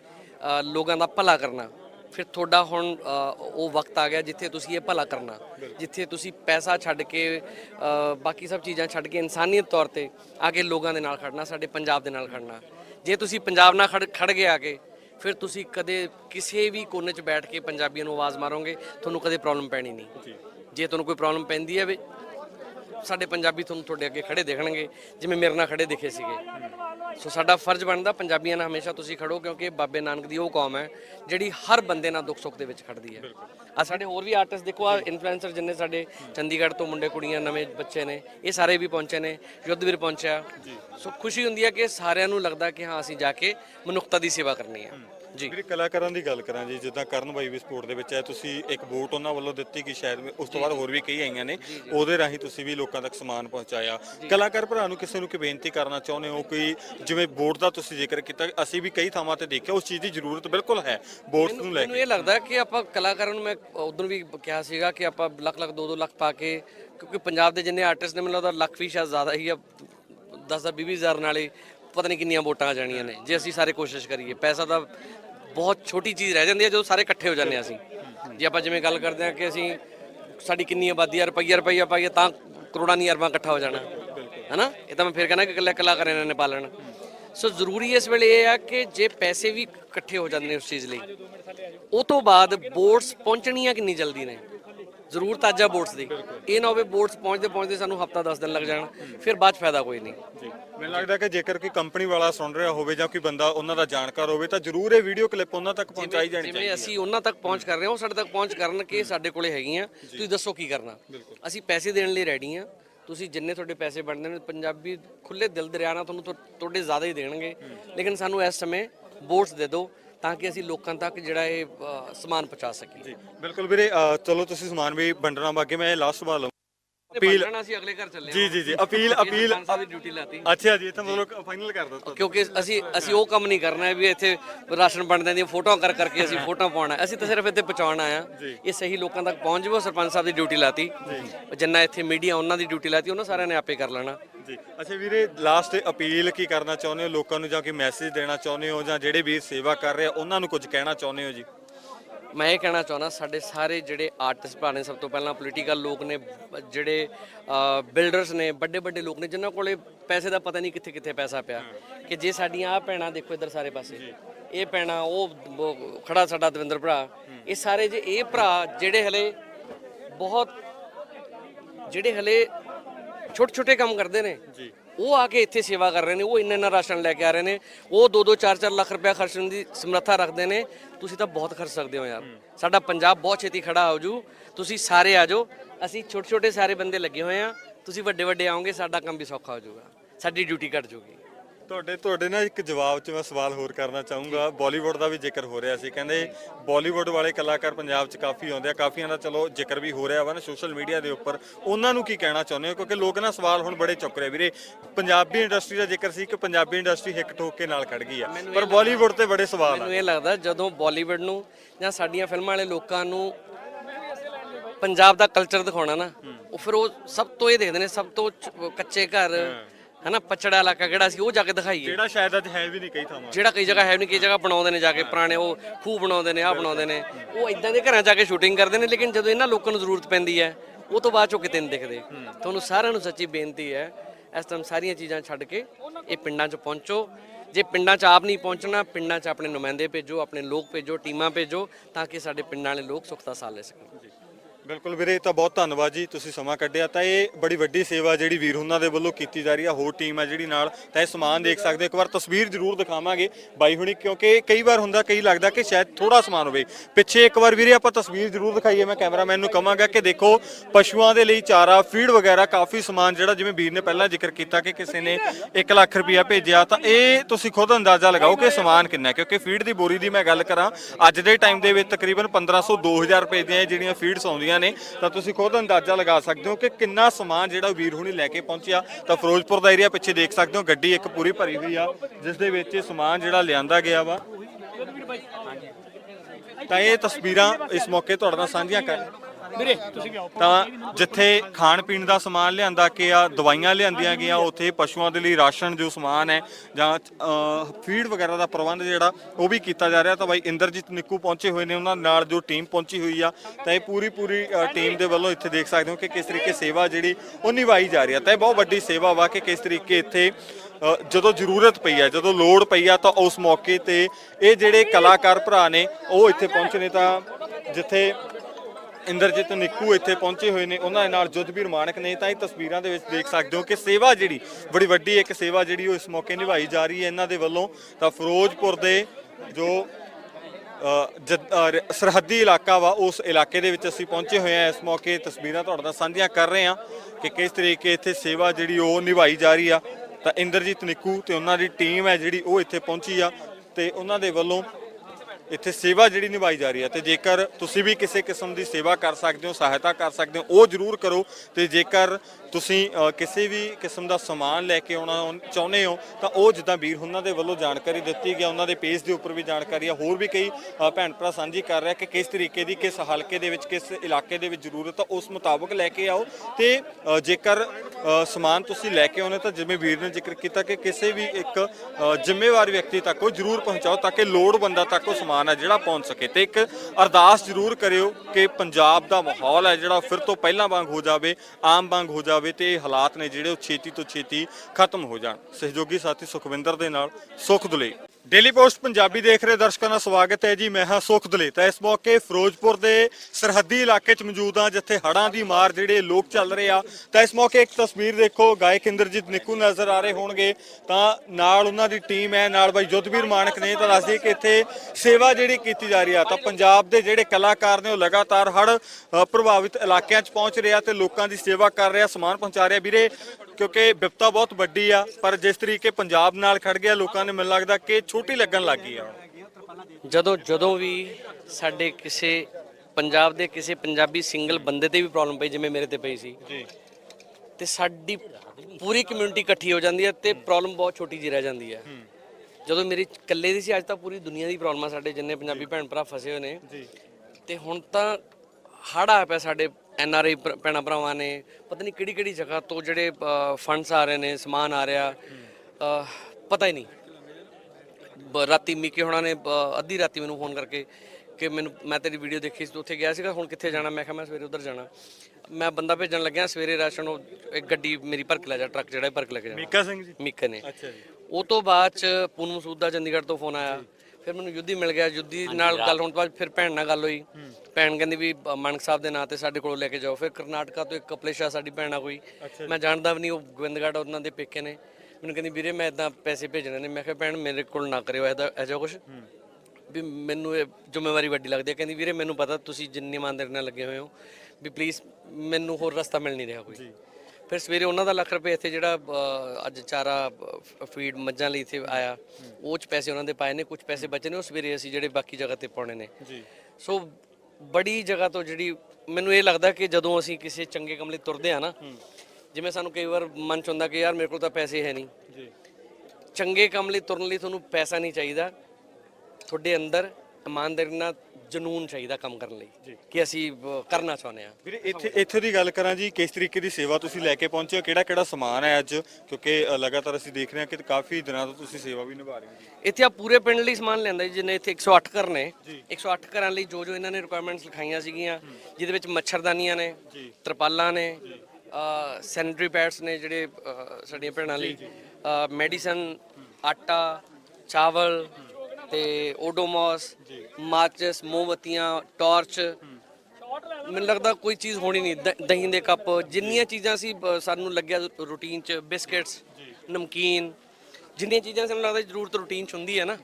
ਲੋਕਾਂ ਦਾ ਭਲਾ ਕਰਨਾ। ਫਿਰ ਤੁਹਾਡਾ ਹੁਣ ਉਹ ਵਕਤ ਆ ਗਿਆ ਜਿੱਥੇ ਤੁਸੀਂ ਇਹ ਭਲਾ ਕਰਨਾ। ਜਿੱਥੇ ਤੁਸੀਂ ਪੈਸਾ ਛੱਡ ਕੇ ਬਾਕੀ ਸਭ ਚੀਜ਼ਾਂ ਛੱਡ ਕੇ ਇਨਸਾਨੀਅਤ ਤੌਰ ਤੇ ਆ ਕੇ ਲੋਕਾਂ ਦੇ ਨਾਲ ਖੜਨਾ ਸਾਡੇ ਪੰਜਾਬ ਦੇ ਨਾਲ ਖੜਨਾ। ਜੇ ਤੁਸੀਂ ਪੰਜਾਬ ਨਾਲ ਖੜ ਖੜ ਗਏ ਆ ਕੇ ਫਿਰ ਤੁਸੀਂ ਕਦੇ ਕਿਸੇ ਵੀ ਕੋਨੇ 'ਚ ਬੈਠ ਕੇ ਪੰਜਾਬੀਆਂ ਨੂੰ ਆਵਾਜ਼ ਮਾਰੋਗੇ ਤੁਹਾਨੂੰ ਕਦੇ ਪ੍ਰੋਬਲਮ ਪੈਣੀ ਨਹੀਂ। ਜੇ। ਤੁਹਾਨੂੰ ਕੋਈ ਪ੍ਰੋਬਲਮ ਪੈਂਦੀ ਹੈ ਵੀ ਸਾਡੇ ਪੰਜਾਬੀ ਤੁਹਾਨੂੰ ਤੁਹਾਡੇ ਅੱਗੇ ਖੜੇ ਦੇਖਣਗੇ ਜਿਵੇਂ ਮੇਰੇ ਨਾਲ ਖੜੇ ਦਿਖੇ ਸੀਗੇ। ਸੋ ਸਾਡਾ ਫਰਜ਼ ਬਣਦਾ ਪੰਜਾਬੀਆਂ ਨਾਲ ਹਮੇਸ਼ਾ ਤੁਸੀਂ ਖੜੋ ਕਿਉਂਕਿ ਬਾਬੇ ਨਾਨਕ ਦੀ ਉਹ ਕੌਮ ਹੈ ਜਿਹੜੀ ਹਰ ਬੰਦੇ ਨਾਲ ਦੁੱਖ ਸੁੱਖ ਦੇ ਵਿੱਚ ਖੜਦੀ ਹੈ। ਆ ਸਾਡੇ ਹੋਰ ਵੀ ਆਰਟਿਸਟ ਦੇਖੋ ਆ ਇਨਫਲੂਐਂਸਰ ਜਿੰਨੇ ਸਾਡੇ ਚੰਡੀਗੜ੍ਹ ਤੋਂ ਮੁੰਡੇ ਕੁੜੀਆਂ ਨਵੇਂ ਬੱਚੇ ਨੇ ਇਹ ਸਾਰੇ ਵੀ ਪਹੁੰਚੇ ਨੇ ਯੁੱਧਵੀਰ ਪਹੁੰਚਿਆ। ਸੋ ਖੁਸ਼ੀ ਹੁੰਦੀ ਹੈ ਕਿ ਸਾਰਿਆਂ ਨੂੰ ਲੱਗਦਾ ਕਿ ਹਾਂ ਅਸੀਂ ਜਾ ਕੇ ਮਨੁੱਖਤਾ ਦੀ ਸੇਵਾ ਕਰਨੀ ਹੈ। ਜੀ। ਵੀਰੇ ਕਲਾਕਾਰਾਂ ਦੀ ਗੱਲ ਕਰਾਂ ਜੀ ਜਿੱਦਾਂ ਕਰਨ ਬਾਈ ਵੀ ਸਪੋਰਟ ਦੇ ਵਿੱਚ ਹੈ ਤੁਸੀਂ ਇੱਕ ਵੋਟ ਉਹਨਾਂ ਵੱਲੋਂ ਦਿੱਤੀ ਕਿ ਸ਼ਾਇਦ ਉਸ ਤੋਂ ਬਾਅਦ ਹੋਰ ਵੀ ਕਈ ਆਈਆਂ ਨੇ ਉਹਦੇ ਰਾਹੀਂ ਤੁਸੀਂ ਵੀ ਲੋਕਾਂ ਤੱਕ ਸਮਾਨ ਪਹੁੰਚਾਇਆ। ਕਲਾਕਾਰ ਭਰਾ ਨੂੰ ਕਿਸੇ ਨੂੰ ਕੀ ਬੇਨਤੀ ਕਰਨਾ ਚਾਹੁੰਦੇ ਹੋ ਕਿ ਜਿਵੇਂ ਵੋਟ ਦਾ ਤੁਸੀਂ ਜ਼ਿਕਰ ਕੀਤਾ ਅਸੀਂ ਵੀ ਕਈ ਥਾਵਾਂ ਤੇ ਦੇਖਿਆ ਉਸ ਚੀਜ਼ ਦੀ ਜ਼ਰੂਰਤ ਬਿਲਕੁਲ ਹੈ ਵੋਟਸ ਨੂੰ ਲੈ ਮੈਨੂੰ ਇਹ ਲੱਗਦਾ ਕਿ ਆਪਾਂ ਕਲਾਕਾਰਾਂ ਨੂੰ ਮੈਂ ਉਦੋਂ ਵੀ ਕਿਹਾ ਸੀਗਾ ਕਿ ਆਪਾਂ ਲੱਖ ਲੱਖ 2-2 ਲੱਖ ਪਾ ਕੇ ਕਿਉਂਕਿ ਪੰਜਾਬ ਦੇ ਜਿੰਨੇ ਆਰਟਿਸਟ ਨੇ ਮੈਨੂੰ ਲੱਗਦਾ ਲੱਖ ਵੀ ਸ਼ਾਇਦ ਜ਼ਿਆਦਾ ਹੀ ਆ 10 20 ਹਜ਼ਾਰ ਨਾਲੇ ਪਤਾ ਨਹੀਂ ਕਿੰਨੀਆਂ ਵੋਟਾਂ ਆ ਜਾਣੀਆਂ ਨੇ ਜੇ ਅਸੀਂ ਸਾਰੇ ਕੋਸ਼ਿਸ਼ ਕਰੀਏ ਪੈਸਾ ਤਾਂ ਬਹੁਤ ਛੋਟੀ ਚੀਜ਼ ਰਹਿ ਜਾਂਦੀ ਹੈ, ਜਦੋਂ ਸਾਰੇ ਇਕੱਠੇ ਹੋ ਜਾਂਦੇ ਹਾਂ ਅਸੀਂ। ਜੇ ਆਪਾਂ ਜਿਵੇਂ ਗੱਲ ਕਰਦੇ ਹਾਂ ਕਿ ਅਸੀਂ ਸਾਡੀ ਕਿੰਨੀ ਆਬਾਦੀ ਆ, ਰੁਪਈਆ ਰੁਪਈਆ ਪਾਈਏ, ਤਾਂ ਕਰੋੜਾਂ ਨਹੀਂ ਅਰਬਾਂ ਇਕੱਠਾ ਹੋ ਜਾਣਾ। ਹੈਨਾ? ਇਹ ਤਾਂ ਮੈਂ ਫਿਰ ਕਹਿੰਦਾ ਕਿ ਇਕੱਲੇ ਕਲਾਕਾਰ ਇਹਨਾਂ ਨੇ ਪਾਲਣ। ਸੋ ਜ਼ਰੂਰੀ ਇਸ ਵੇਲੇ ਇਹ ਆ ਕਿ ਜੇ ਪੈਸੇ ਵੀ ਇਕੱਠੇ ਹੋ ਜਾਂਦੇ ਨੇ ਉਸ ਚੀਜ਼ ਲਈ, ਉਹ ਤੋਂ ਬਾਅਦ ਬੋਰਡਸ ਪਹੁੰਚਣੀਆਂ ਕਿੰਨੀ ਜਲਦੀ ਨੇ? ਜ਼ਰੂਰਤ ਅੱਜ ਆ ਬੋਰਡਸ ਦੀ। ਇਹ ਨਾ ਹੋਵੇ ਬੋਰਡਸ ਪਹੁੰਚਦੇ ਪਹੁੰਚਦੇ ਸਾਨੂੰ ਹਫਤਾ 10 ਦਿਨ ਲੱਗ ਜਾਣ ਫਿਰ ਬਾਅਦ ਫਾਇਦਾ ਕੋਈ ਨਹੀਂ। ਜੀ। ਮੈਨੂੰ ਲੱਗਦਾ ਕਿ ਜੇਕਰ ਕੋਈ ਕੰਪਨੀ ਵਾਲਾ ਸੁਣ ਰਿਹਾ ਹੋਵੇ ਜਾਂ ਕੋਈ ਬੰਦਾ ਉਹਨਾਂ ਦਾ ਜਾਣਕਾਰ ਹੋਵੇ ਤਾਂ ਜ਼ਰੂਰ ਇਹ ਵੀਡੀਓ ਕਲਿੱਪ ਉਹਨਾਂ ਤੱਕ ਪਹੁੰਚਾਈ ਜਾਣੀ ਚਾਹੀਦੀ ਜਿਵੇਂ ਅਸੀਂ ਉਹਨਾਂ ਤੱਕ ਪਹੁੰਚ ਕਰ ਰਹੇ ਹਾਂ ਉਹ ਸਾਡੇ ਤੱਕ ਪਹੁੰਚ ਕਰਨ ਕਿ ਸਾਡੇ ਕੋਲੇ ਹੈਗੀਆਂ। ਤੁਸੀਂ ਦੱਸੋ ਕੀ ਕਰਨਾ। ਅਸੀਂ ਪੈਸੇ ਦੇਣ ਲਈ ਰੈਡੀ ਹਾਂ। ਤੁਸੀਂ ਜਿੰਨੇ ਤੁਹਾਡੇ ਪੈਸੇ ਬਣਦੇ ਨੇ ਪੰਜਾਬੀ ਖੁੱਲੇ ਦਿਲ ਦਰਿਆ ਨਾਲ ਤੁਹਾਨੂੰ ਤੁਹਾ- ਤੁਹਾਡੇ ਜ਼ਿਆਦਾ ਹੀ ਦੇਣਗੇ। ਲੇਕਿਨ ਸਾਨੂੰ ਇਸ ਸਮੇਂ ਵੋਟਸ ਦੇ ਦਿਓ। ਤਾਂ ਕਿ ਅਸੀਂ ਲੋਕਾਂ ਤੱਕ ਜਿਹੜਾ ਇਹ ਅ, ਸਮਾਨ ਪਹੁੰਚਾ ਸਕੀਏ। ਜੀ ਬਿਲਕੁਲ ਵੀਰੇ ਅ, ਚਲੋ ਤੁਸੀਂ ਸਮਾਨ ਵੀ ਵੰਡਣਾ ਬਾਕੀ ਮੈਂ ਲਾਸਟ ਸਵਾਲ ਅਪੀਲ ਅਸੀਂ ਅਗਲੇ ਘਰ ਚੱਲੇ ਜੀ ਜੀ ਜੀ ਅਪੀਲ ਅਪੀਲ ਸਾਹਿਬ ਦੀ ਡਿਊਟੀ ਲਾਤੀ। ਅੱਛਾ ਜੀ ਇੱਥੇ ਮਤਲਬ ਫਾਈਨਲ ਕਰ ਦੋ ਕਿਉਂਕਿ ਅਸੀਂ ਅਸੀਂ ਉਹ ਕੰਮ ਨਹੀਂ ਕਰਨਾ ਹੈ ਵੀ ਇੱਥੇ ਰਾਸ਼ਨ ਵੰਡਦਿਆਂ ਦੀਆਂ ਫੋਟੋਆਂ ਕਰ ਕਰਕੇ ਅਸੀਂ ਫੋਟੋਆਂ ਪਾਉਣਾ। ਅਸੀਂ ਤਾਂ ਸਿਰਫ ਇੱਥੇ ਪਹੁੰਚਾਉਣਾ ਆ ਇਹ ਸਹੀ ਲੋਕਾਂ ਤੱਕ ਪਹੁੰਚ ਜਾਵੋ ਸਰਪੰਚ ਸਾਹਿਬ ਦੀ ਡਿਊਟੀ ਲਾਤੀ। ਜਿੰਨਾ ਇੱਥੇ ਮੀਡੀਆ ਉਹਨਾਂ ਦੀ ਡਿਊਟੀ ਲਾਤੀ ਉਹਨਾਂ ਸਾਰਿਆਂ ਨੇ ਆਪੇ ਕਰ ਲੈਣਾ। ਜੀ। ਅੱਛਾ ਵੀਰੇ ਲਾਸਟ ਅਪੀਲ ਕੀ ਕਰਨਾ ਚਾਹੁੰਦੇ ਹੋ? ਲੋਕਾਂ ਨੂੰ ਜਾਂ ਕੋਈ ਮੈਸੇਜ ਦੇਣਾ ਚਾਹੁੰਦੇ ਹੋ? ਜਾਂ ਜਿਹੜੇ ਵੀਰ ਸੇਵਾ ਕਰ ਰਹੇ ਆ ਉਹਨਾਂ ਨੂੰ ਕੁਝ ਕਹਿਣਾ ਚਾਹੁੰਦੇ ਹੋ ਜੀ? ਮੈਂ ਇਹ ਕਹਿਣਾ ਚਾਹੁੰਦਾ ਸਾਡੇ ਸਾਰੇ ਜਿਹੜੇ ਆਰਟਿਸਟ ਭਰਾ ਨੇ ਸਭ ਤੋਂ ਪਹਿਲਾਂ ਪੋਲੀਟੀਕਲ ਲੋਕ ਨੇ ਜਿਹੜੇ ਬਿਲਡਰਸ ਨੇ ਵੱਡੇ ਵੱਡੇ ਲੋਕ ਨੇ ਜਿਨ੍ਹਾਂ ਕੋਲੇ ਪੈਸੇ ਦਾ ਪਤਾ ਨਹੀਂ ਕਿੱਥੇ ਕਿੱਥੇ ਪੈਸਾ ਪਿਆ ਕਿ ਜੇ ਸਾਡੀਆਂ ਆ ਭੈਣਾਂ ਦੇਖੋ ਇੱਧਰ ਸਾਰੇ ਪਾਸੇ ਇਹ ਭੈਣਾਂ ਉਹ ਖੜਾ ਸਾਡਾ ਦਵਿੰਦਰ ਭਰਾ ਇਹ ਸਾਰੇ ਜੇ ਇਹ ਭਰਾ ਜਿਹੜੇ ਹਲੇ ਬਹੁਤ ਜਿਹੜੇ ਹਲੇ ਛੋਟੇ ਛੋਟੇ ਕੰਮ ਕਰਦੇ ਨੇ ਜੀ। ਉਹ ਆ ਕੇ ਇੱਥੇ ਸੇਵਾ ਕਰ ਰਹੇ ਨੇ ਉਹ ਇੰਨਾ ਇੰਨਾ ਰਾਸ਼ਨ ਲੈ ਕੇ ਆ ਰਹੇ ਨੇ ਉਹ 2-2 4-4 ਲੱਖ ਰੁਪਇਆ ਖਰਚਣ ਦੀ ਸਮਰੱਥਾ ਰੱਖਦੇ ਨੇ। ਤੁਸੀਂ ਤਾਂ ਬਹੁਤ ਖਰਚ ਸਕਦੇ ਹੋ ਯਾਰ। ਸਾਡਾ ਪੰਜਾਬ ਬਹੁਤ ਛੇਤੀ ਖੜਾ ਹੋ ਜੂ। ਤੁਸੀਂ ਸਾਰੇ ਆ ਜਾਓ। ਅਸੀਂ ਛੋਟੇ ਛੋਟੇ ਸਾਰੇ ਬੰਦੇ ਲੱਗੇ ਹੋਏ ਆ। ਤੁਸੀਂ ਵੱਡੇ ਵੱਡੇ ਆਓਗੇ ਸਾਡਾ ਕੰਮ ਵੀ ਸੌਖਾ ਹੋ ਜਾਊਗਾ ਸਾਡੀ ਡਿਊਟੀ ਘਟ ਜਾਊਗੀ ਤੁਹਾਡੇ ਤੁਹਾਡੇ ਨਾਲ ਇੱਕ ਜਵਾਬ 'ਚ ਮੈਂ ਸਵਾਲ ਹੋਰ ਕਰਨਾ ਚਾਹੂੰਗਾ। ਬਾਲੀਵੁੱਡ ਦਾ ਵੀ ਜ਼ਿਕਰ ਹੋ ਰਿਹਾ ਸੀ। ਕਹਿੰਦੇ ਬਾਲੀਵੁੱਡ ਵਾਲੇ ਕਲਾਕਾਰ ਪੰਜਾਬ 'ਚ ਕਾਫੀ ਆਉਂਦੇ ਆ। ਕਾਫੀਆਂ ਦਾ ਚਲੋ ਜ਼ਿਕਰ ਵੀ ਹੋ ਰਿਹਾ ਵਾ ਨਾ ਸੋਸ਼ਲ ਮੀਡੀਆ ਦੇ ਉੱਪਰ। ਉਹਨਾਂ ਨੂੰ ਕੀ ਕਹਿਣਾ ਚਾਹੁੰਦੇ ਹੋ? ਕਿਉਂਕਿ ਲੋਕ ਨਾ ਸਵਾਲ ਹੁਣ ਬੜੇ ਚੁੱਕ ਰਹੇ। ਵੀਰੇ ਪੰਜਾਬੀ ਇੰਡਸਟਰੀ ਦਾ ਜ਼ਿਕਰ ਸੀ ਕਿ ਪੰਜਾਬੀ ਇੰਡਸਟਰੀ ਹਿੱਕ ਠੋਕ ਕੇ ਨਾਲ ਖੜ ਗਈ ਆ। ਪਰ ਬਾਲੀਵੁੱਡ ਤੇ ਬੜੇ ਸਵਾਲ ਆ। ਮੈਨੂੰ ਇਹ ਲੱਗਦਾ ਜਦੋਂ ਬਾਲੀਵੁੱਡ ਨੂੰ ਜਾਂ ਸਾਡੀਆਂ ਫਿਲਮਾਂ ਵਾਲੇ ਲੋਕਾਂ ਨੂੰ ਪੰਜਾਬ ਦਾ ਕਲਚਰ ਦਿਖਾਉਣਾ ਨਾ ਉਹ ਫਿਰ ਉਹ ਸਭ ਤੋਂ ਇਹ ਦੇਖਦੇ ਨੇ ਸਭ ਤੋਂ ਕੱਚੇ ਘਰ ਹਨਾ ਪਛੜਾ ਇਲਾਕਾ ਕਿਹੜਾ ਸੀ ਉਹ ਜਾ ਕੇ ਦਿਖਾਈਏ। ਜਿਹੜਾ ਸ਼ਾਇਦ ਅੱਜ ਹੈ ਵੀ ਨਹੀਂ ਕਈ ਥਾਵਾਂ। ਜਿਹੜਾ ਕਈ ਜਗ੍ਹਾ ਹੈ ਨਹੀਂ ਕਈ ਜਗ੍ਹਾ ਬਣਾਉਂਦੇ ਨੇ ਜਾ ਕੇ ਪੁਰਾਣੇ ਉਹ ਖੂਹ ਬਣਾਉਂਦੇ ਨੇ ਆਹ ਬਣਾਉਂਦੇ ਨੇ। ਉਹ ਇਦਾਂ ਦੇ ਘਰਾਂ ਜਾ ਕੇ ਸ਼ੂਟਿੰਗ ਕਰਦੇ ਨੇ ਲੇਕਿਨ ਜਦੋਂ ਇਹਨਾਂ ਲੋਕਾਂ ਨੂੰ ਜ਼ਰੂਰਤ ਪੈਂਦੀ ਹੈ ਉਹ ਤੋਂ ਬਾਅਦ ਚੋਂ ਕਿਤੇ ਨਹੀਂ ਦਿਖਦੇ। ਤੁਹਾਨੂੰ ਸਾਰਿਆਂ ਨੂੰ ਸੱਚੀ ਬੇਨਤੀ ਹੈ ਇਸ ਟਾਈਮ ਸਾਰੀਆਂ ਚੀਜ਼ਾਂ ਛੱਡ ਕੇ ਇਹ ਪਿੰਡਾਂ 'ਚ ਪਹੁੰਚੋ। ਜੇ ਪਿੰਡਾਂ 'ਚ ਆਪ ਨਹੀਂ ਪਹੁੰਚਣਾ ਪਿੰਡਾਂ 'ਚ ਆਪਣੇ ਨੁਮਾਇੰਦੇ ਭੇਜੋ ਆਪਣੇ ਲੋਕ ਭੇਜੋ ਟੀਮਾਂ ਭੇਜੋ ਤਾਂ ਕਿ ਸਾਡੇ ਪਿੰਡਾਂ ਵਾਲੇ ਲੋਕ ਸੁੱਖ ਦਾ ਸਾਹ ਲੈ ਸਕਣ। ਬਿਲਕੁਲ ਵੀਰੇ, ਤਾਂ ਬਹੁਤ ਧੰਨਵਾਦ ਜੀ, ਤੁਸੀਂ ਸਮਾਂ ਕੱਢਿਆ ਤਾਂ ਇਹ ਬੜੀ ਵੱਡੀ ਸੇਵਾ ਜਿਹੜੀ ਵੀਰ ਉਹਨਾਂ ਦੇ ਵੱਲੋਂ ਕੀਤੀ ਜਾ ਰਹੀ ਆ, ਹੋਰ ਟੀਮ ਹੈ ਜਿਹੜੀ ਨਾਲ, ਤਾਂ ਇਹ ਸਮਾਨ ਦੇਖ ਸਕਦੇ ਹੋ। ਇੱਕ ਵਾਰ ਤਸਵੀਰ ਜ਼ਰੂਰ ਦਿਖਾਵਾਂਗੇ ਬਾਈ ਹੁਣੀ, ਕਿਉਂਕਿ ਕਈ ਵਾਰ ਹੁੰਦਾ, ਕਈ ਲੱਗਦਾ ਕਿ ਸ਼ਾਇਦ ਥੋੜਾ ਸਮਾਨ ਹੋਵੇ ਪਿੱਛੇ ਇੱਕ ਵਾਰ ਵੀਰੇ, ਆਪਾਂ ਤਸਵੀਰ ਜ਼ਰੂਰ ਦਿਖਾਈਏ, ਮੈਂ ਕੈਮਰਾਮੈਨ ਨੂੰ ਕਹਾਂਗਾ ਕਿ ਦੇਖੋ, ਪਸ਼ੂਆਂ ਦੇ ਲਈ ਚਾਰਾ, ਫੀਡ ਵਗੈਰਾ, ਕਾਫੀ ਸਮਾਨ ਜਿਹੜਾ, ਜਿਵੇਂ ਵੀਰ ਨੇ ਪਹਿਲਾਂ ਜ਼ਿਕਰ ਕੀਤਾ ਕਿ ਕਿਸੇ ਨੇ 1 ਲੱਖ ਰੁਪਇਆ ਭੇਜਿਆ, ਤਾਂ ਇਹ ਤੁਸੀਂ ਖੁਦ ਅੰਦਾਜ਼ਾ ਲਗਾਓ ਕਿ ਸਮਾਨ ਕਿੰਨਾ ਕਿਉਂਕਿ ਫੀਡ ਦੀ ਬੋਰੀ ਦੀ ਮੈਂ ਗੱਲ ਕਰਾਂ, ਅੱਜ ਦੇ ਟਾਈਮ ਦੇ ਵਿੱਚ ਤਕਰੀਬਨ 1500 2000 ਰੁਪਏ ਦੀਆਂ ਇਹ ਜਿਹੜੀਆਂ ਫੀਡਸ ਆਉਂਦੀਆਂ ਨੇ, ਤਾਂ ਤੁਸੀਂ ਖੁਦ ਅੰਦਾਜ਼ਾ ਲਗਾ ਸਕਦੇ ਹੋ ਕਿ ਕਿੰਨਾ ਸਮਾਨ ਜਿਹੜਾ ਵੀਰ ਹੁਣੀ ਲੈ ਕੇ ਪਹੁੰਚਿਆ। ਤਾਂ ਫਿਰੋਜ਼ਪੁਰ ਦਾ ਏਰੀਆ ਪਿੱਛੇ ਦੇਖ ਸਕਦੇ ਹੋ, ਗੱਡੀ ਇੱਕ ਪੂਰੀ ਭਰੀ ਹੋਈ ਆ ਜਿਸ ਦੇ ਵਿੱਚ ਇਹ ਸਮਾਨ ਜਿਹੜਾ ਲਿਆਂਦਾ ਗਿਆ ਵਾ। ਤਾਂ ਇਹ ਤਸਵੀਰਾਂ ਇਸ ਮੌਕੇ ਤੁਹਾਡੇ ਨਾਲ ਸਾਂਝੀਆਂ ਕਰ ਵੀਰੇ, ਤੁਸੀਂ ਵੀ ਆਓ। ਤਾਂ ਜਿੱਥੇ ਖਾਣ ਪੀਣ ਦਾ ਸਮਾਨ ਲਿਆਂਦਾ ਗਿਆ, ਦਵਾਈਆਂ ਲਿਆਂਦੀਆਂ ਗਈਆਂ ਉੱਥੇ ਪਸ਼ੂਆਂ ਦੇ ਲਈ ਰਾਸ਼ਨ ਜੋ ਸਮਾਨ ਹੈ ਜਾਂ ਫੀਡ ਵਗੈਰਾ ਦਾ ਪ੍ਰਬੰਧ ਜਿਹੜਾ, ਉਹ ਵੀ ਕੀਤਾ ਜਾ ਰਿਹਾ। ਤਾਂ ਬਾਈ ਇੰਦਰਜੀਤ ਨਿੱਕੂ ਪਹੁੰਚੇ ਹੋਏ ਨੇ, ਉਹਨਾਂ ਨਾਲ ਜੋ ਟੀਮ ਪਹੁੰਚੀ ਹੋਈ ਆ, ਤਾਂ ਇਹ ਪੂਰੀ ਪੂਰੀ ਟੀਮ ਦੇ ਵੱਲੋਂ ਇੱਥੇ ਦੇਖ ਸਕਦੇ ਹੋ ਕਿ ਕਿਸ ਤਰੀਕੇ ਸੇਵਾ ਜਿਹੜੀ, ਉਹ ਨਿਭਾਈ ਜਾ ਰਹੀ ਹੈ ਤਾਂ ਇਹ ਬਹੁਤ ਵੱਡੀ ਸੇਵਾ ਵਾ ਕਿ ਕਿਸ ਤਰੀਕੇ ਇੱਥੇ ਜਦੋਂ ਜ਼ਰੂਰਤ ਪਈ ਆ, ਜਦੋਂ ਲੋੜ ਪਈ ਆ, ਤਾਂ ਉਸ ਮੌਕੇ ਤੇ ਇਹ ਜਿਹੜੇ ਕਲਾਕਾਰ ਭਰਾ ਨੇ, ਉਹ ਇੱਥੇ ਪਹੁੰਚੇ ਨੇ। ਤਾਂ ਜਿੱਥੇ ਇੰਦਰਜੀਤ ਨਿੱਕੂ ਇੱਥੇ ਪਹੁੰਚੇ ਹੋਏ ਨੇ, ਉਹਨਾਂ ਦੇ ਨਾਲ ਜੁੱਧਵੀਰ ਮਾਨਕ ਨੇ। ਤਾਂ ਇਹ ਤਸਵੀਰਾਂ ਦੇ ਵਿੱਚ ਦੇਖ ਸਕਦੇ ਹੋ ਕਿ ਸੇਵਾ ਜਿਹੜੀ, ਬੜੀ ਵੱਡੀ ਇੱਕ ਸੇਵਾ ਜਿਹੜੀ ਉਹ ਇਸ ਮੌਕੇ ਨਿਭਾਈ ਜਾ ਰਹੀ ਹੈ। ਇਹਨਾਂ ਦੇ ਵੱਲੋਂ ਤਾਂ ਫਿਰੋਜ਼ਪੁਰ ਦੇ ਜੋ ਜਦ- ਸਰਹੱਦੀ ਇਲਾਕਾ ਵਾ, ਉਸ ਇਲਾਕੇ ਦੇ ਵਿੱਚ ਅਸੀਂ ਪਹੁੰਚੇ ਹੋਏ ਹਾਂ। ਇਸ ਮੌਕੇ ਤਸਵੀਰਾਂ ਤੁਹਾਡੇ ਨਾਲ ਸਾਂਝੀਆਂ ਕਰ ਰਹੇ ਹਾਂ ਕਿ ਕਿਸ ਤਰੀਕੇ ਇੱਥੇ ਸੇਵਾ ਜਿਹੜੀ ਉਹ ਨਿਭਾਈ ਜਾ ਰਹੀ ਆ। ਤਾਂ ਇੰਦਰਜੀਤ ਨਿੱਕੂ ਤੇ ਉਹਨਾਂ ਦੀ ਟੀਮ ਹੈ ਜਿਹੜੀ ਉਹ ਇੱਥੇ ਪਹੁੰਚੀ ਆ ਤੇ ਉਹਨਾਂ ਦੇ ਵੱਲੋਂ ਇੱਥੇ ਸੇਵਾ ਜਿਹੜੀ ਨਿਭਾਈ ਜਾ ਰਹੀ ਹੈ ਤੇ ਜੇਕਰ ਤੁਸੀਂ ਵੀ ਕਿਸੇ ਕਿਸਮ ਦੀ ਸੇਵਾ ਕਰ ਸਕਦੇ ਹੋ, ਸਹਾਇਤਾ ਕਰ ਸਕਦੇ ਹੋ, ਉਹ ਜ਼ਰੂਰ ਕਰੋ ਤੇ ਜੇਕਰ ਤੁਸੀਂ ਕਿਸੇ ਵੀ ਕਿਸਮ ਦਾ ਸਮਾਨ ਲੈ ਕੇ ਆਉਣਾ ਚਾਹੁੰਦੇ ਹੋ, ਤਾਂ ਉਹ ਜਿੱਦਾਂ ਵੀਰ ਉਹਨਾਂ ਦੇ ਵੱਲੋਂ ਜਾਣਕਾਰੀ ਦਿੱਤੀ ਗਿਆ ਉਹਨਾਂ ਦੇ ਪੇਜ ਦੇ ਉੱਪਰ ਵੀ ਜਾਣਕਾਰੀ ਆ। ਹੋਰ ਵੀ ਕਈ ਭੈਣ ਭਰਾ ਸਾਂਝੀ ਕਰ ਰਿਹਾ ਕਿ ਕਿਸ ਤਰੀਕੇ ਦੀ, ਕਿਸ ਹਲਕੇ ਦੇ ਵਿੱਚ, ਕਿਸ ਇਲਾਕੇ ਦੇ ਵਿੱਚ ਜ਼ਰੂਰਤ ਆ, ਉਸ ਮੁਤਾਬਕ ਲੈ ਕੇ ਆਓ। ਤੇ ਜੇਕਰ ਸਮਾਨ ਤੁਸੀਂ ਲੈ ਕੇ ਆਉਣੇ ਤਾਂ ਜਿਵੇਂ ਵੀਰ ਨੇ ਜ਼ਿਕਰ ਕੀਤਾ ਕਿ ਕਿਸੇ ਵੀ ਇੱਕ ਜ਼ਿੰਮੇਵਾਰ ਵਿਅਕਤੀ ਤੱਕ ਉਹ ਜ਼ਰੂਰ ਪਹੁੰਚਾਓ, ਤਾਂ ਕਿ ਲੋੜਵੰਦਾਂ ਤੱਕ ਉਹ ਸਮਾਨ ਹੈ ਜਿਹੜਾ ਪਹੁੰਚ ਸਕੇ। ਤੇ ਇੱਕ ਅਰਦਾਸ ਜ਼ਰੂਰ ਕਰਿਓ ਕਿ ਪੰਜਾਬ ਦਾ ਮਾਹੌਲ ਹੈ ਜਿਹੜਾ ਫਿਰ ਤੋਂ ਪਹਿਲਾਂ ਵਾਂਗ ਹੋ ਜਾਵੇ, ਆਮ ਵਾਂਗ ਹੋ ਜਾਵੇ। ਤੇ ਇਹ ਹਾਲਾਤ ਨੇ ਜਿਹੜੇ ਉਹ ਛੇਤੀ ਤੋਂ ਛੇਤੀ ਖਤਮ ਹੋ ਜਾਣ। ਸਹਿਯੋਗੀ ਸਾਥੀ ਸੁਖਵਿੰਦਰ ਦੇ ਨਾਲ ਸੁਖ ਦੁਲੇ ਡੇਲੀ ਪੋਸਟ ਪੰਜਾਬੀ ਦੇਖ ਰਹੇ ਦਰਸ਼ਕਾਂ ਦਾ ਸਵਾਗਤ ਹੈ ਜੀ, ਮੈਂ ਹਾਂ ਸੁਖ ਦੁਲੇ ਤਾਂ ਇਸ ਮੌਕੇ ਫਿਰੋਜ਼ਪੁਰ ਦੇ ਸਰਹੱਦੀ ਇਲਾਕੇ 'ਚ ਮੌਜੂਦ ਹਾਂ, ਜਿੱਥੇ ਹੜ੍ਹਾਂ ਦੀ ਮਾਰ ਜਿਹੜੇ ਲੋਕ ਚੱਲ ਰਹੇ ਆ। ਤਾਂ ਇਸ ਮੌਕੇ ਇੱਕ ਤਸਵੀਰ ਦੇਖੋ, ਗਾਇਕ ਇੰਦਰਜੀਤ ਨਿੱਕੂ ਨਜ਼ਰ ਆ ਰਹੇ ਹੋਣਗੇ। ਤਾਂ ਨਾਲ ਉਹਨਾਂ ਦੀ ਟੀਮ ਹੈ, ਨਾਲ ਬਾਈ ਜੁੱਧਵੀਰ ਮਾਨਕ ਨੇ। ਤਾਂ ਦੱਸਦੀ ਕਿ ਇੱਥੇ ਸੇਵਾ ਜਿਹੜੀ ਕੀਤੀ ਜਾ ਰਹੀ ਆ, ਤਾਂ ਪੰਜਾਬ ਦੇ ਜਿਹੜੇ ਕਲਾਕਾਰ ਨੇ, ਉਹ ਲਗਾਤਾਰ ਹੜ੍ਹ ਪ੍ਰਭਾਵਿਤ ਇਲਾਕਿਆਂ 'ਚ ਪਹੁੰਚ ਰਿਹਾ ਤੇ ਲੋਕਾਂ ਦੀ ਸੇਵਾ ਕਰ ਰਿਹਾ ਸਮਾਨ ਪਹੁੰਚਾ ਰਿਹਾ ਵੀਰੇ ਕਿਉਂਕਿ ਵਿਪਤਾ ਬਹੁਤ ਵੱਡੀ ਆ ਪਰ ਜਿਸ ਤਰੀਕੇ ਪੰਜਾਬ ਨਾਲ ਖੜ ਗਿਆ ਲੋਕਾਂ ਨੇ ਮੈਨੂੰ ਲੱਗਦਾ ਕਿ ਛੋਟੀ ਲੱਗਣ ਲੱਗ ਗਈ ਆ। ਜਦੋਂ ਜਦੋਂ ਵੀ ਸਾਡੇ ਕਿਸੇ ਪੰਜਾਬ ਦੇ ਕਿਸੇ ਪੰਜਾਬੀ ਸਿੰਗਲ ਬੰਦੇ ਤੇ ਵੀ ਪ੍ਰੋਬਲਮ ਪਈ ਜਿਵੇਂ ਮੇਰੇ ਤੇ ਪਈ ਸੀ। ਜੀ। ਤੇ ਸਾਡੀ ਪੂਰੀ ਕਮਿਊਨਿਟੀ ਇਕੱਠੀ ਹੋ ਜਾਂਦੀ ਹੈ ਤੇ ਪ੍ਰੋਬਲਮ ਬਹੁਤ ਛੋਟੀ ਜਿਹੀ ਰਹਿ ਜਾਂਦੀ ਹੈ। ਜਦੋਂ ਮੇਰੀ ਇਕੱਲੇ ਦੀ ਸੀ ਅੱਜ ਤਾਂ ਪੂਰੀ ਦੁਨੀਆ ਦੀ ਪ੍ਰੋਬਲਮ ਆ ਸਾਡੇ ਜਿੰਨੇ ਪੰਜਾਬੀ ਭੈਣ ਭਰਾ ਫਸੇ ਹੋਏ ਨੇ। ਜੀ। ਤੇ ਹੁਣ ਤਾਂ ਹੜ੍ਹ ਆਇਆ ਪਿਆ ਸਾਡੇ ਐਨ ਆਰ ਆਈ ਭੈਣਾਂ ਭਰਾਵਾਂ ਨੇ ਪਤਾ ਨਹੀਂ ਕਿਹੜੀ ਕਿਹੜੀ ਜਗ੍ਹਾ ਤੋਂ ਜਿਹੜੇ ਫੰਡਸ ਆ ਰਹੇ ਨੇ ਸਮਾਨ ਆ ਰਿਹਾ। ਪਤਾ ਹੀ ਨਹੀਂ। ਰਾਤੀ ਮੀਕੇ ਹੋਣਾ ਨੇ ਅੱਧੀ ਰਾਤੀ ਮੈਨੂੰ ਫੋਨ ਕਰਕੇ ਕਿ ਮੈਨੂੰ ਮੈਂ ਤੇਰੀ ਵੀਡੀਓ ਦੇਖੀ ਸੀ ਤੂੰ ਉੱਥੇ ਗਿਆ ਸੀਗਾ ਹੁਣ ਕਿੱਥੇ ਜਾਣਾ? ਮੈਂ ਕਿਹਾ ਮੈਂ ਸਵੇਰੇ ਉਧਰ ਜਾਣਾ। ਮੈਂ ਬੰਦਾ ਭੇਜਣ ਲੱਗਿਆ ਸਵੇਰੇ ਰਾਸ਼ਨ ਉਹ ਇੱਕ ਗੱਡੀ ਮੇਰੀ ਭਰ ਕੇ ਲੈ ਜਾ ਟਰੱਕ ਜਿਹੜਾ ਭਰ ਕੇ ਲੈ ਕੇ ਜਾਣਾ ਮੀਕਾ ਸਿੰਘ ਜੀ? ਮੀਕੇ ਨੇ। ਅੱਛਾ ਜੀ। ਉਹ ਤੋਂ ਬਾਅਦ ਚ ਪੂਨਮ ਮਸੂਦ ਦਾ ਚੰਡੀਗੜ੍ਹ ਤੋਂ ਫੋਨ ਆਇਆ। ਫਿਰ ਮੈਨੂੰ ਯੁੱਧੀ ਮਿਲ ਗਿਆ। ਯੁੱਧੀ ਨਾਲ ਗੱਲ ਹੋਣ ਤੋਂ ਬਾਅਦ ਫਿਰ ਭੈਣ ਨਾਲ ਗੱਲ ਹੋਈ। ਭੈਣ ਕਹਿੰਦੀ ਵੀ ਮਾਨਕ ਸਾਹਿਬ ਦੇ ਨਾਂ ਤੇ ਸਾਡੇ ਕੋਲ ਲੈ ਕੇ ਜਾਓ। ਫਿਰ ਕਰਨਾਟਕਾ ਤੋਂ ਇੱਕ ਕਪਲੇਸ਼ਾ ਸਾਡੀ ਭੈਣ ਆ ਕੋਈ। ਮੈਂ ਜਾਣਦਾ ਵੀ ਨਹੀਂ ਉਹ ਗੋਬਿੰਦਗੜ੍ਹ ਉਹਨਾਂ ਦੇ ਪੇਕੇ ਨੇ। ਮੈਨੂੰ ਕਹਿੰਦੀ ਵੀਰੇ ਮੈਂ ਇਦਾਂ ਪੈਸੇ ਭੇਜਣੇ ਨੇ। ਮੈਂ ਕਿਹਾ ਭੈਣ ਮੇਰੇ ਕੋਲ ਨਾ ਕਰਿਓ ਇਹਦਾ ਇਹੋ ਕੁਝ ਵੀ ਮੈਨੂੰ ਇਹ ਜ਼ਿੰਮੇਵਾਰੀ ਵੱਡੀ ਲੱਗਦੀ ਹੈ ਕਹਿੰਦੀ ਵੀਰੇ ਮੈਨੂੰ ਪਤਾ ਤੁਸੀਂ ਜਿੰਨੀ ਇਮਾਨਦਾਰੀ ਨਾਲ ਲੱਗੇ ਹੋਏ ਹੋ ਵੀ ਪਲੀਜ਼ ਮੈਨੂੰ ਹੋਰ ਰਸਤਾ ਮਿਲ ਨਹੀਂ ਰਿਹਾ ਕੋਈ। ਫਿਰ ਸਵੇਰੇ ਉਹਨਾਂ ਦਾ ਲੱਖ ਰੁਪਏ ਇੱਥੇ ਜਿਹੜਾ ਅ, ਅੱਜ ਚਾਰਾ ਫੀਡ ਮੱਝਾਂ ਲਈ ਇੱਥੇ ਆਇਆ। ਉਹ ਚ ਪੈਸੇ ਉਹਨਾਂ ਦੇ ਪਾਏ ਨੇ ਕੁਝ ਪੈਸੇ ਬਚੇ ਨੇ ਉਹ ਸਵੇਰੇ ਅਸੀਂ ਜਿਹੜੇ ਬਾਕੀ ਜਗ੍ਹਾ ਤੇ ਪਾਉਣੇ ਨੇ। ਜੀ। ਸੋ ਬੜੀ ਜਗ੍ਹਾ ਤੋਂ ਜਿਹੜੀ ਮੈਨੂੰ ਇਹ ਲੱਗਦਾ ਕਿ ਜਦੋਂ ਅਸੀਂ ਕਿਸੇ ਚੰਗੇ ਕੰਮ ਲਈ ਤੁਰਦੇ ਆ ਨਾ ਜਿਵੇਂ ਸਾਨੂੰ ਕਈ ਵਾਰ ਮਨ ਚ ਹੁੰਦਾ ਕਿ ਯਾਰ ਮੇਰੇ ਕੋਲ ਤਾਂ ਪੈਸੇ ਹੈ ਨਹੀਂ। ਜੀ। ਚੰਗੇ ਕੰਮ ਲਈ ਤੁਰਨ ਲਈ ਤੁਹਾਨੂੰ ਪੈਸਾ ਨਹੀਂ ਚਾਹੀਦਾ। ਤੁਹਾਡੇ ਅੰਦਰ ਇਮਾਨਦਾਰੀ ਨਾਲ ਜਨੂਨ ਚਾਹੀਦਾ ਕੰਮ ਕਰਨ ਲਈ ਕਿ ਅਸੀਂ ਕਰਨਾ ਚਾਹੁੰਦੇ ਆ ਵੀਰੇ ਇੱਥੇ ਇੱਥੇ ਦੀ ਗੱਲ ਕਰਾਂ ਜੀ ਕਿਸ ਤਰੀਕੇ ਦੀ ਸੇਵਾ ਤੁਸੀਂ ਲੈ ਕੇ ਪਹੁੰਚੇ ਹੋ ਕਿਹੜਾ ਕਿਹੜਾ ਸਮਾਨ ਹੈ ਅੱਜ? ਕਿਉਂਕਿ ਲਗਾਤਾਰ ਅਸੀਂ ਦੇਖ ਰਹੇ ਹਾਂ ਕਿ ਕਾਫੀ ਦਿਨਾਂ ਤੋਂ ਤੁਸੀਂ ਸੇਵਾ ਵੀ ਨਿਭਾ ਰਹੇ ਹੋ ਜੀ। ਇੱਥੇ ਆ ਪੂਰੇ ਪਿੰਡ ਲਈ ਸਮਾਨ ਲਿਆਂਦਾ ਜੀ ਜਿੰਨੇ ਇੱਥੇ 108 ਘਰ ਨੇ। 108 ਘਰਾਂ ਲਈ ਜੋ ਜੋ ਇਹਨਾਂ ਨੇ ਰਿਕੁਆਇਰਮੈਂਟਸ ਲਿਖਾਈਆਂ ਸੀਗੀਆਂ ਜਿਹਦੇ ਵਿੱਚ ਮੱਛਰਦਾਨੀਆਂ ਨੇ ਤਰਪਾਲਾਂ ਨੇ ਸੈਨੀਟਰੀ ਪੈਡਸ ਨੇ ਜਿਹੜੇ ਸਾਡੀਆਂ ਭੈਣਾਂ ਲਈ ਮੈਡੀਸਨ ਆਟਾ ਚਾਵਲ ਤੇ ਓਡੋਮੋਸ ਮਾਚਸ ਮੋਮਬਤੀਆਂ ਟਾਰਚ। ਮੈਨੂੰ ਲੱਗਦਾ ਕੋਈ ਚੀਜ਼ ਹੋਣੀ ਨਹੀਂ ਦਹੀਂ ਦੇ ਕੱਪ। ਜਿੰਨੀਆਂ ਚੀਜ਼ਾਂ ਸੀ ਸਾਨੂੰ ਲੱਗਿਆ ਰੂਟੀਨ ਚ ਬਿਸਕਟਸ ਨਮਕੀਨ। ਜਿੰਨੀਆਂ ਚੀਜ਼ਾਂ ਸਾਨੂੰ ਲੱਗਦਾ ਜ਼ਰੂਰਤ ਰੂਟੀਨ ਚ ਹੁੰਦੀ ਹੈ ਨਾ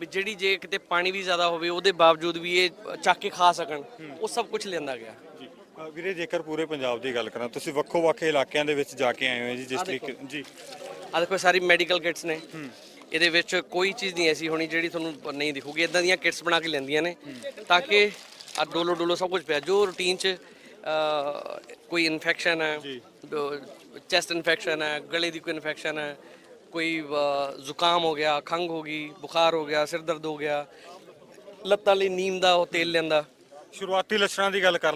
ਵੀ ਜਿਹੜੀ ਜੇ ਕਿਤੇ ਪਾਣੀ ਵੀ ਜ਼ਿਆਦਾ ਹੋਵੇ ਉਹਦੇ ਬਾਵਜੂਦ ਵੀ ਇਹ ਚੱਕ ਕੇ ਖਾ ਸਕਣ ਉਹ ਸਭ ਕੁਝ ਲਿਆਂਦਾ ਗਿਆ। ਵੀਰੇ ਜੇਕਰ ਪੂਰੇ ਪੰਜਾਬ ਦੀ ਗੱਲ ਕਰਾਂ ਤੁਸੀਂ ਵੱਖੋ ਵੱਖ ਇਲਾਕਿਆਂ ਦੇ ਵਿੱਚ ਜਾ ਕੇ ਆਏ ਹੋ ਜੀ ਜਿਸ ਤਰੀਕੇ ਜੀ। ਆ ਦੇਖੋ ਸਾਰੀ ਮੈਡੀਕਲ ਕਿਟਸ ਨੇ। ਇਹਦੇ ਵਿੱਚ ਕੋਈ ਚੀਜ਼ ਨਹੀਂ ਐਸੀ ਹੋਣੀ ਜਿਹੜੀ ਤੁਹਾਨੂੰ ਨਹੀਂ ਦਿਖੂਗੀ। ਇਦਾਂ ਦੀਆਂ ਕਿਟਸ ਬਣਾ ਕੇ ਲੈਂਦੀਆਂ ਨੇ ਤਾਂ ਕਿ ਆ ਡੋਲੋ ਡੋਲੋ ਸਭ ਕੁਝ ਪਿਆ। ਜੋ ਰੂਟੀਨ ਚ ਕੋਈ ਇਨਫੈਕਸ਼ਨ ਹੈ ਚੈਸਟ ਇਨਫੈਕਸ਼ਨ ਹੈ ਗਲੇ ਦੀ ਕੋਈ ਇਨਫੈਕਸ਼ਨ ਹੈ ਕੋਈ ਜ਼ੁਕਾਮ ਹੋ ਗਿਆ ਖੰਗ ਹੋ ਗਈ ਬੁਖਾਰ ਹੋ ਗਿਆ ਸਿਰ ਦਰਦ ਹੋ ਗਿਆ ਲੱਤਾਂ ਲਈ ਨੀਮ ਦਾ ਉਹ ਤੇਲ ਲੈਂਦਾ। ਸ਼ੁਰੂਆਤੀ ਲੱਛਣਾਂ ਦੀ ਗੱਲ ਕਰ